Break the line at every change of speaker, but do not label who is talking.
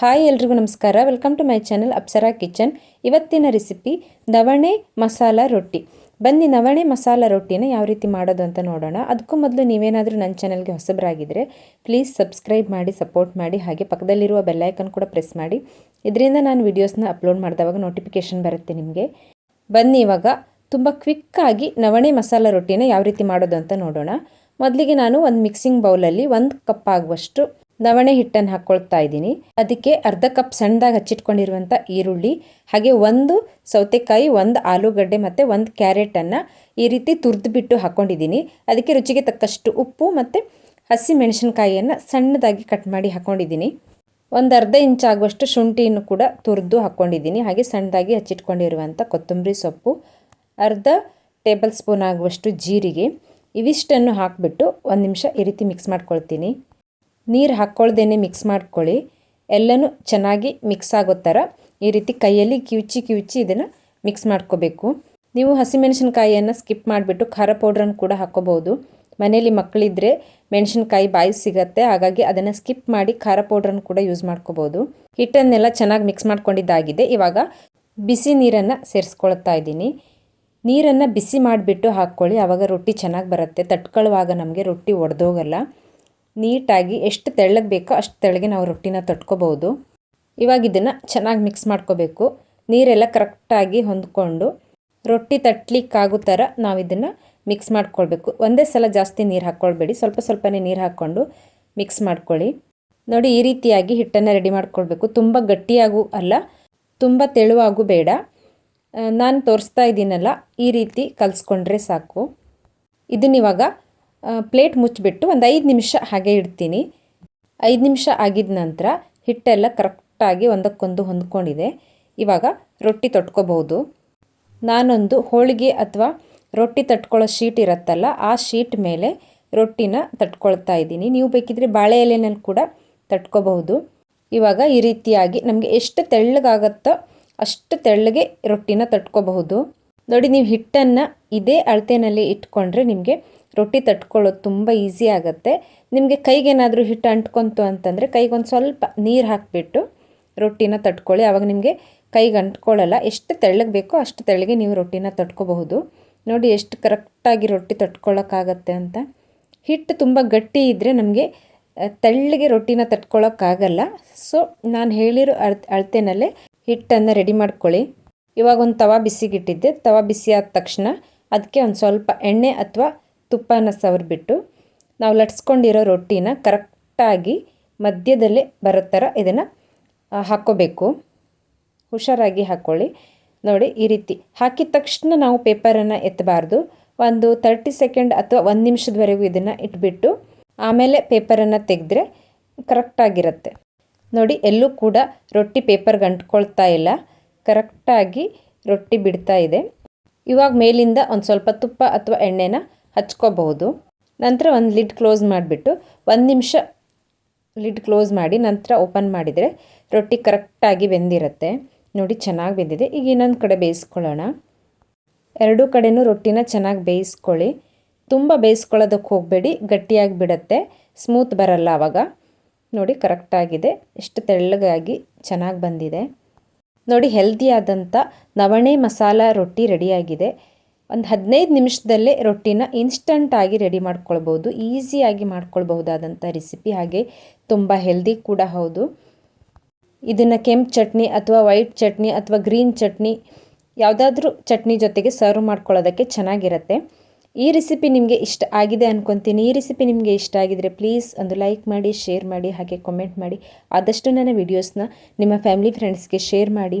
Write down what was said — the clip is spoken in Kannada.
ಹಾಯ್ ಎಲ್ರಿಗೂ ನಮಸ್ಕಾರ. Welcome to my channel Apsara kitchen ಇವತ್ತಿನ ರೆಸಿಪಿ ನವಣೆ ಮಸಾಲ ರೊಟ್ಟಿ. ಬನ್ನಿ, ನವಣೆ ಮಸಾಲ ರೊಟ್ಟಿನ ಯಾವ ರೀತಿ ಮಾಡೋದು ಅಂತ ನೋಡೋಣ. ಅದಕ್ಕೂ ಮೊದಲು ನೀವೇನಾದರೂ ನನ್ನ ಚಾನಲ್ಗೆ ಹೊಸಬರಾಗಿದ್ದರೆ ಪ್ಲೀಸ್ ಸಬ್ಸ್ಕ್ರೈಬ್ ಮಾಡಿ ಸಪೋರ್ಟ್ ಮಾಡಿ, ಹಾಗೆ ಪಕ್ಕದಲ್ಲಿರುವ ಬೆಲ್ಲೈಕನ್ ಕೂಡ ಪ್ರೆಸ್ ಮಾಡಿ. ಇದರಿಂದ ನಾನು ವೀಡಿಯೋಸ್ನ ಅಪ್ಲೋಡ್ ಮಾಡಿದಾಗ ನೋಟಿಫಿಕೇಷನ್ ಬರುತ್ತೆ ನಿಮಗೆ. ಬನ್ನಿ, ಇವಾಗ ತುಂಬ ಕ್ವಿಕ್ಕಾಗಿ ನವಣೆ ಮಸಾಲ ರೊಟ್ಟಿನ ಯಾವ ರೀತಿ ಮಾಡೋದು ಅಂತ ನೋಡೋಣ. ಮೊದಲಿಗೆ ನಾನು ಒಂದು ಮಿಕ್ಸಿಂಗ್ ಬೌಲಲ್ಲಿ ಒಂದು ಕಪ್ ಆಗುವಷ್ಟು ನವಣೆ ಹಿಟ್ಟನ್ನು ಹಾಕ್ಕೊಳ್ತಾ ಇದ್ದೀನಿ. ಅದಕ್ಕೆ ಅರ್ಧ ಕಪ್ ಸಣ್ಣದಾಗಿ ಹಚ್ಚಿಟ್ಕೊಂಡಿರುವಂಥ ಈರುಳ್ಳಿ, ಹಾಗೆ ಒಂದು ಸೌತೆಕಾಯಿ, ಒಂದು ಆಲೂಗಡ್ಡೆ ಮತ್ತು ಒಂದು ಕ್ಯಾರೆಟನ್ನು ಈ ರೀತಿ ತುರಿದ್ಬಿಟ್ಟು ಹಾಕ್ಕೊಂಡಿದ್ದೀನಿ. ಅದಕ್ಕೆ ರುಚಿಗೆ ತಕ್ಕಷ್ಟು ಉಪ್ಪು ಮತ್ತು ಹಸಿ ಮೆಣಸಿನ್ಕಾಯಿಯನ್ನು ಸಣ್ಣದಾಗಿ ಕಟ್ ಮಾಡಿ ಹಾಕ್ಕೊಂಡಿದ್ದೀನಿ. ಒಂದು ಅರ್ಧ ಇಂಚ್ ಆಗುವಷ್ಟು ಶುಂಠಿಯನ್ನು ಕೂಡ ತುರಿದು ಹಾಕ್ಕೊಂಡಿದ್ದೀನಿ. ಹಾಗೆ ಸಣ್ಣದಾಗಿ ಹಚ್ಚಿಟ್ಕೊಂಡಿರುವಂಥ ಕೊತ್ತಂಬರಿ ಸೊಪ್ಪು, ಅರ್ಧ ಟೇಬಲ್ ಸ್ಪೂನ್ ಆಗುವಷ್ಟು ಜೀರಿಗೆ, ಇವಿಷ್ಟನ್ನು ಹಾಕಿಬಿಟ್ಟು ಒಂದು ನಿಮಿಷ ಈ ರೀತಿ ಮಿಕ್ಸ್ ಮಾಡ್ಕೊಳ್ತೀನಿ. ನೀರು ಹಾಕ್ಕೊಳ್ದೇನೆ ಮಿಕ್ಸ್ ಮಾಡ್ಕೊಳ್ಳಿ. ಎಲ್ಲನೂ ಚೆನ್ನಾಗಿ ಮಿಕ್ಸ್ ಆಗೋ ಥರ ಈ ರೀತಿ ಕೈಯಲ್ಲಿ ಕಿವುಚಿ ಕಿವುಚಿ ಇದನ್ನು ಮಿಕ್ಸ್ ಮಾಡ್ಕೋಬೇಕು. ನೀವು ಹಸಿಮೆಣಸಿನ್ಕಾಯಿಯನ್ನು ಸ್ಕಿಪ್ ಮಾಡಿಬಿಟ್ಟು ಖಾರ ಪೌಡ್ರನ್ನು ಕೂಡ ಹಾಕ್ಕೋಬೋದು ಮನೆಯಲ್ಲಿ ಮಕ್ಕಳಿದ್ರೆ ಮೆಣಸಿನ್ಕಾಯಿ ಬಾಯಿ ಸಿಗತ್ತೆ, ಹಾಗಾಗಿ ಅದನ್ನು ಸ್ಕಿಪ್ ಮಾಡಿ ಖಾರ ಪೌಡ್ರನ್ನು ಕೂಡ ಯೂಸ್ ಮಾಡ್ಕೋಬೋದು ಹಿಟ್ಟನ್ನೆಲ್ಲ ಚೆನ್ನಾಗಿ ಮಿಕ್ಸ್ ಮಾಡ್ಕೊಂಡಿದ್ದಾಗಿದೆ. ಇವಾಗ ಬಿಸಿ ನೀರನ್ನು ಸೇರಿಸ್ಕೊಳ್ತಾ ಇದ್ದೀನಿ. ನೀರನ್ನು ಬಿಸಿ ಮಾಡಿಬಿಟ್ಟು ಹಾಕ್ಕೊಳ್ಳಿ. ಆವಾಗ ರೊಟ್ಟಿ ಚೆನ್ನಾಗಿ ಬರುತ್ತೆ. ತಟ್ಕೊಳ್ಳುವಾಗ ನಮಗೆ ರೊಟ್ಟಿ ಒಡೆದೋಗಲ್ಲ. ನೀಟಾಗಿ ಎಷ್ಟು ತೆಳ್ಳಗೆ ಬೇಕೋ ಅಷ್ಟು ತೆಳ್ಳಗೆ ನಾವು ರೊಟ್ಟಿನ ತಟ್ಕೋಬೋದು. ಇವಾಗ ಇದನ್ನು ಚೆನ್ನಾಗಿ ಮಿಕ್ಸ್ ಮಾಡ್ಕೋಬೇಕು. ನೀರೆಲ್ಲ ಕರೆಕ್ಟಾಗಿ ಹೊಂದ್ಕೊಂಡು ರೊಟ್ಟಿ ತಟ್ಟಲಿಕ್ಕಾಗೋ ಥರ ನಾವು ಇದನ್ನು ಮಿಕ್ಸ್ ಮಾಡ್ಕೊಳ್ಬೇಕು. ಒಂದೇ ಸಲ ಜಾಸ್ತಿ ನೀರು ಹಾಕ್ಕೊಳ್ಬೇಡಿ. ಸ್ವಲ್ಪ ಸ್ವಲ್ಪನೇ ನೀರು ಹಾಕ್ಕೊಂಡು ಮಿಕ್ಸ್ ಮಾಡ್ಕೊಳ್ಳಿ. ನೋಡಿ ಈ ರೀತಿಯಾಗಿ ಹಿಟ್ಟನ್ನು ರೆಡಿ ಮಾಡ್ಕೊಳ್ಬೇಕು. ತುಂಬ ಗಟ್ಟಿಯಾಗೂ ಅಲ್ಲ, ತುಂಬ ತೆಳುವಾಗೂ ಬೇಡ. ನಾನು ತೋರಿಸ್ತಾ ಇದ್ದೀನಲ್ಲ ಈ ರೀತಿ ಕಲಿಸ್ಕೊಂಡ್ರೆ ಸಾಕು. ಇದನ್ನಿವಾಗ ಪ್ಲೇಟ್ ಮುಚ್ಚಿಬಿಟ್ಟು ಒಂದು ಐದು ನಿಮಿಷ ಹಾಗೆ ಇಡ್ತೀನಿ. ಐದು ನಿಮಿಷ ಆಗಿದ ನಂತರ ಹಿಟ್ಟೆಲ್ಲ ಕರೆಕ್ಟಾಗಿ ಒಂದಕ್ಕೊಂದು ಹೊಂದ್ಕೊಂಡಿದೆ. ಇವಾಗ ರೊಟ್ಟಿ ತಟ್ಕೋಬಹುದು. ನಾನೊಂದು ಹೋಳಿಗೆ ಅಥವಾ ರೊಟ್ಟಿ ತಟ್ಕೊಳ್ಳೋ ಶೀಟ್ ಇರುತ್ತಲ್ಲ, ಆ ಶೀಟ್ ಮೇಲೆ ರೊಟ್ಟಿನ ತಟ್ಕೊಳ್ತಾ ಇದ್ದೀನಿ. ನೀವು ಬೇಕಿದ್ರೆ ಬಾಳೆ ಎಲೆನಲ್ಲಿ ಕೂಡ ತಟ್ಕೋಬಹುದು. ಇವಾಗ ಈ ರೀತಿಯಾಗಿ ನಮಗೆ ಎಷ್ಟು ತೆಳ್ಳಗಾಗತ್ತೋ ಅಷ್ಟು ತೆಳ್ಳಗೆ ರೊಟ್ಟಿನ ತಟ್ಕೋಬಹುದು. ನೋಡಿ, ನೀವು ಹಿಟ್ಟನ್ನು ಇದೇ ಅಳತೆಯಲ್ಲಿ ಇಟ್ಕೊಂಡ್ರೆ ನಿಮಗೆ ರೊಟ್ಟಿ ತಟ್ಕೊಳ್ಳೋದು ತುಂಬ ಈಸಿ ಆಗುತ್ತೆ. ನಿಮಗೆ ಕೈಗೇನಾದರೂ ಹಿಟ್ಟು ಅಂಟ್ಕೊತು ಅಂತಂದರೆ ಕೈಗೊಂದು ಸ್ವಲ್ಪ ನೀರು ಹಾಕಿಬಿಟ್ಟು ರೊಟ್ಟಿನ ತಟ್ಕೊಳ್ಳಿ. ಆವಾಗ ನಿಮಗೆ ಕೈಗೆ ಅಂಟ್ಕೊಳ್ಳಲ್ಲ, ಎಷ್ಟು ತೆಳ್ಳಗೆ ಬೇಕೋ ಅಷ್ಟು ತೆಳ್ಳಗೆ ನೀವು ರೊಟ್ಟಿನ ತಟ್ಕೋಬಹುದು. ನೋಡಿ ಎಷ್ಟು ಕರೆಕ್ಟಾಗಿ ರೊಟ್ಟಿ ತಟ್ಕೊಳ್ಳೋಕ್ಕಾಗತ್ತೆ ಅಂತ. ಹಿಟ್ಟು ತುಂಬ ಗಟ್ಟಿ ಇದ್ದರೆ ನಮಗೆ ತೆಳ್ಳಗೆ ರೊಟ್ಟಿನ ತಟ್ಕೊಳ್ಳೋಕ್ಕಾಗಲ್ಲ ಸೊ, ನಾನು ಹೇಳಿರೋ ಅಳ್, ಅಳತೆನಲ್ಲೇ ಹಿಟ್ಟನ್ನು ರೆಡಿ ಮಾಡ್ಕೊಳ್ಳಿ. ಇವಾಗ ಒಂದು ತವಾ ಬಿಸಿಗಿಟ್ಟಿದ್ದೆ. ತವಾ ಬಿಸಿ ಆದ ತಕ್ಷಣ ಅದಕ್ಕೆ ಒಂದು ಸ್ವಲ್ಪ ಎಣ್ಣೆ ಅಥವಾ ತುಪ್ಪನ ಸವರ್ಬಿಟ್ಟು ನಾವು ಲಟ್ಸ್ಕೊಂಡಿರೋ ರೊಟ್ಟಿನ ಕರೆಕ್ಟಾಗಿ ಮಧ್ಯದಲ್ಲೇ ಬರೋ ಥರ ಇದನ್ನು ಹಾಕ್ಕೋಬೇಕು. ಹುಷಾರಾಗಿ ಹಾಕ್ಕೊಳ್ಳಿ. ನೋಡಿ, ಈ ರೀತಿ. ಹಾಕಿದ ತಕ್ಷಣ ನಾವು ಪೇಪರನ್ನು ಎತ್ತಬಾರ್ದು. ಒಂದು ತರ್ಟಿ ಸೆಕೆಂಡ್ ಅಥವಾ ಒಂದು ನಿಮಿಷದವರೆಗೂ ಇದನ್ನು ಇಟ್ಬಿಟ್ಟು ಆಮೇಲೆ ಪೇಪರನ್ನು ತೆಗೆದ್ರೆ ಕರೆಕ್ಟಾಗಿರುತ್ತೆ. ನೋಡಿ, ಎಲ್ಲೂ ಕೂಡ ರೊಟ್ಟಿ ಪೇಪರ್ಗೆ ಅಂಟ್ಕೊಳ್ತಾ ಇಲ್ಲ. ಕರೆಕ್ಟಾಗಿ ರೊಟ್ಟಿ ಬಿಡ್ತಾ ಇದೆ. ಇವಾಗ ಮೇಲಿಂದ ಒಂದು ಸ್ವಲ್ಪ ತುಪ್ಪ ಅಥವಾ ಎಣ್ಣೆನ ಹಚ್ಕೋಬಹುದು. ನಂತರ ಒಂದು ಲಿಡ್ ಕ್ಲೋಸ್ ಮಾಡಿಬಿಟ್ಟು ಒಂದು ನಿಮಿಷ ಲಿಡ್ ಕ್ಲೋಸ್ ಮಾಡಿ ನಂತರ ಓಪನ್ ಮಾಡಿದರೆ ರೊಟ್ಟಿ ಕರೆಕ್ಟಾಗಿ ಬೆಂದಿರುತ್ತೆ. ನೋಡಿ ಚೆನ್ನಾಗಿ ಬೆಂದಿದೆ. ಈಗ ಇನ್ನೊಂದು ಕಡೆ ಬೇಯಿಸ್ಕೊಳ್ಳೋಣ. ಎರಡೂ ಕಡೆಯೂ ರೊಟ್ಟಿನ ಚೆನ್ನಾಗಿ ಬೇಯಿಸ್ಕೊಳ್ಳಿ. ತುಂಬ ಬೇಯಿಸ್ಕೊಳ್ಳೋದಕ್ಕೆ ಹೋಗಬೇಡಿ. ಗಟ್ಟಿಯಾಗಿ ಬಿಡುತ್ತೆ. ಸ್ಮೂತ್ ಬರಲ್ಲ ಆವಾಗ ನೋಡಿ ಕರೆಕ್ಟಾಗಿದೆ ಎಷ್ಟು ತೆಳ್ಳಗಾಗಿ ಚೆನ್ನಾಗಿ ಬಂದಿದೆ. ನೋಡಿ ಹೆಲ್ದಿಯಾದಂಥ ನವಣೆ ಮಸಾಲ ರೊಟ್ಟಿ ರೆಡಿಯಾಗಿದೆ. ಒಂದು ಹದಿನೈದು ನಿಮಿಷದಲ್ಲೇ ರೊಟ್ಟಿನ ಇನ್ಸ್ಟಂಟಾಗಿ ರೆಡಿ ಮಾಡ್ಕೊಳ್ಬೋದು ಈಸಿಯಾಗಿ ಮಾಡ್ಕೊಳ್ಬಹುದಾದಂಥ ರೆಸಿಪಿ ಹಾಗೆ ತುಂಬ ಹೆಲ್ದಿ ಕೂಡ ಹೌದು. ಇದನ್ನು ಕೆಂಪು ಚಟ್ನಿ ಅಥವಾ ವೈಟ್ ಚಟ್ನಿ ಅಥವಾ ಗ್ರೀನ್ ಚಟ್ನಿ ಯಾವುದಾದ್ರೂ ಚಟ್ನಿ ಜೊತೆಗೆ ಸರ್ವ್ ಮಾಡ್ಕೊಳ್ಳೋದಕ್ಕೆ ಚೆನ್ನಾಗಿರುತ್ತೆ. ಈ ರೆಸಿಪಿ ನಿಮಗೆ ಇಷ್ಟ ಆಗಿದೆ ಅಂದ್ಕೊತೀನಿ ಈ ರೆಸಿಪಿ ನಿಮಗೆ ಇಷ್ಟ ಆಗಿದರೆ ಪ್ಲೀಸ್ ಒಂದು ಲೈಕ್ ಮಾಡಿ ಶೇರ್ ಮಾಡಿ, ಹಾಗೆ ಕಮೆಂಟ್ ಮಾಡಿ. ಆದಷ್ಟು ನನ್ನ ವೀಡಿಯೋಸ್ನ ನಿಮ್ಮ ಫ್ಯಾಮಿಲಿ ಫ್ರೆಂಡ್ಸ್ಗೆ ಶೇರ್ ಮಾಡಿ.